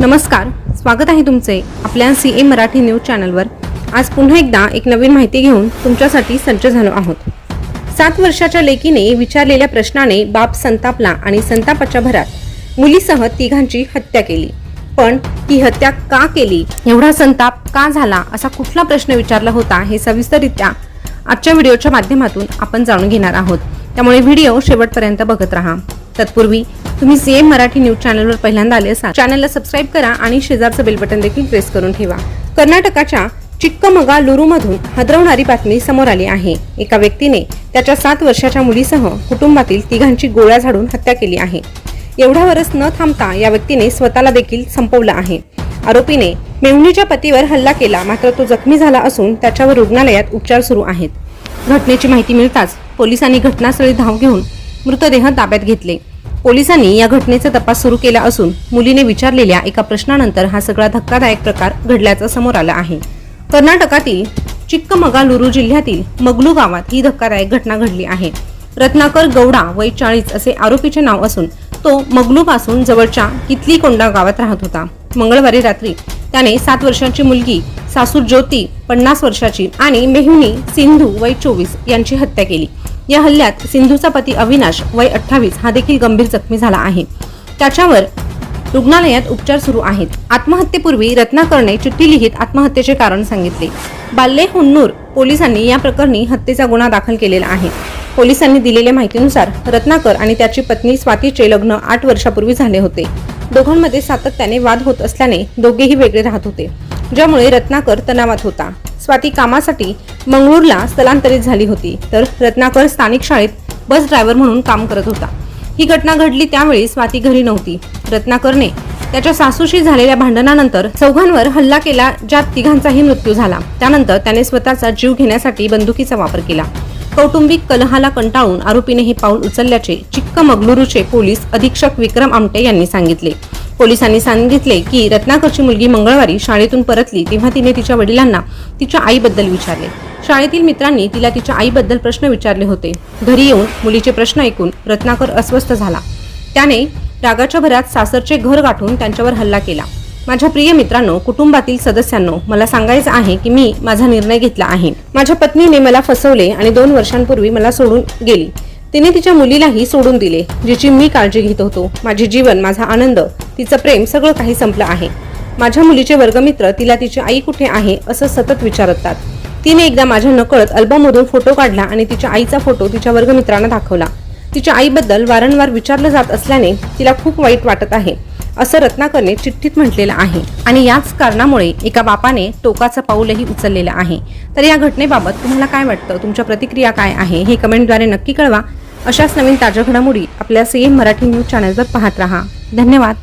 नमस्कार स्वागत आहे तुमचे आपल्या सी ए मराठी न्यूज चॅनलवर. आज पुन्हा एकदा एक नवीन माहिती घेऊन तुमच्यासाठी सज्ज झालो आहोत. सात वर्षाच्या लेकीने विचारलेल्या प्रश्नाने बाप संतापला आणि संतापाच्या भरात मुलीसह तिघांची हत्या केली. पण ही हत्या का केली? एवढा संताप का झाला? असा कुठला प्रश्न विचारला होता? हे सविस्तररित्या आजच्या व्हिडिओच्या माध्यमातून आपण जाणून घेणार आहोत. त्यामुळे व्हिडिओ शेवटपर्यंत बघत राहा. तत्पूर्वी तुम्ही सीएम मराठी न्यूज चॅनलवर पहिल्यांदा आले असाल चॅनलला सबस्क्राईब करा आणि शेजारचं बेल बटन देखील प्रेस करून ठेवा. कर्नाटकाच्या चिक्कमगालुरू हदरवणारी बातमी समोर आली आहे. एका व्यक्तीने त्याच्या सात वर्षाच्या मुलीसह कुटुंबातील तिघांची गोळ्या झाडून हत्या केली आहे. एवढ्यावरच न थांबता या व्यक्तीने स्वतःला देखील संपवलं आहे. आरोपीने मेहुणीच्या पतीवर हल्ला केला मात्र तो जखमी झाला असून त्याच्यावर रुग्णालयात उपचार सुरू आहेत. घटनेची माहिती मिळताच पोलिसांनी घटनास्थळी धाव घेऊन मृतदेह ताब्यात घेतले. पोलिसांनी या घटनेचा तपास सुरू केला असून मुलीने विचारलेल्या एका प्रश्नानंतर हा सगळा धक्कादायक प्रकार घडल्याचं समोर आलं आहे. कर्नाटकातील चिक्कमगालुरू जिल्ह्यातील मगलू गावात ही धक्कादायक घटना घडली आहे. रत्नाकर गौडा वय चाळीस असे आरोपीचे नाव असून तो मगलू पासून जवळच्या कितली कोंडा गावात राहत होता. मंगळवारी रात्री त्याने सात वर्षांची मुलगी सासू ज्योती पन्नास वर्षाची आणि मेहुनी सिंधू वय चोवीस यांची हत्या केली. या हल्ल्यात सिंधूचा पती अविनाश वय अठ्ठावीस हा देखील गंभीर जखमी झाला आहे. त्याच्यावर रुग्णालयात उपचार सुरू आहेत. आत्महत्येपूर्वी रत्नाकरने चिठ्ठी लिहित आत्महत्येचे कारण सांगितले. बाल्ले हुन्नूर पोलिसांनी या प्रकरणी हत्येचा गुन्हा दाखल केलेला आहे. पोलिसांनी दिलेल्या माहितीनुसार रत्नाकर आणि त्याची पत्नी स्वातीचे लग्न आठ वर्षापूर्वी झाले होते. दोघांमध्ये सातत्याने वाद होत असल्याने दोघेही वेगळे राहत होते. ज्यामुळे रत्नाकर तणावात होता. स्वाती कामासाठी मंगळूरला स्थलांतरित झाली होती. तर रत्नाकर स्थानिक शाळेत बस ड्रायव्हर म्हणून काम करत होता. ही घटना घडली त्यावेळी स्वाती घरी नव्हती. रत्नाकरने त्याच्या सासूशी झालेल्या भांडणानंतर चौघांवर हल्ला केला ज्यात तिघांचाही मृत्यू झाला. त्यानंतर त्याने स्वतःचा जीव घेण्यासाठी बंदुकीचा वापर केला. कौटुंबिक कलहाला कंटाळून आरोपीने हे पाऊल उचलल्याचे चिक्कमगलुरूचे पोलीस अधीक्षक विक्रम आमटे यांनी सांगितले. पोलिसांनी सांगितले की रत्नाकरची मुलगी मंगळवारी शाळेतून परतली तेव्हा तिने तिच्या वडिलांना तिच्या आईबद्दल विचारले. शाळेतील मित्रांनी तिला तिच्या आईबद्दल प्रश्न विचारले होते. घरी येऊन मुलीचे प्रश्न ऐकून रत्नाकर अस्वस्थ झाला. त्याने रागाच्या भरात सासरचे घर गाठून त्यांच्यावर हल्ला केला. माझ्या प्रिय मित्रांनो कुटुंबातील सदस्यांनो मला सांगायचं आहे की मी माझा निर्णय घेतला आहे. माझ्या पत्नीने मला फसवले आणि दोन वर्षांपूर्वी मला सोडून गेली. तिने तिच्या मुलीलाही सोडून दिले जिची मी काळजी घेत होतो. माझे जीवन माझा आनंद तिचं प्रेम सगळं काही संपलं आहे. माझ्या मुलीचे वर्गमित्र तिला तिची आई कुठे आहे असं सतत विचारतात. तिने एकदा माझ्या नकळत अल्बममधून फोटो काढला आणि तिच्या आईचा फोटो तिच्या वर्गमित्रांना दाखवला. तिच्या आईबद्दल वारंवार विचारलं जात असल्याने तिला खूप वाईट वाटत आहे असं रत्नाकरने चिठ्ठीत म्हटलेलं आहे. आणि याच कारणामुळे एका बापाने टोकाचं पाऊलही उचललेलं आहे. तर या घटनेबाबत तुम्हाला काय वाटतं? तुमच्या प्रतिक्रिया काय आहे? हे कमेंटद्वारे नक्की कळवा. अशाच नवीन ताज्या घडामोडी आपल्या सेम मराठी न्यूज चॅनलवर पाहत राहा. धन्यवाद.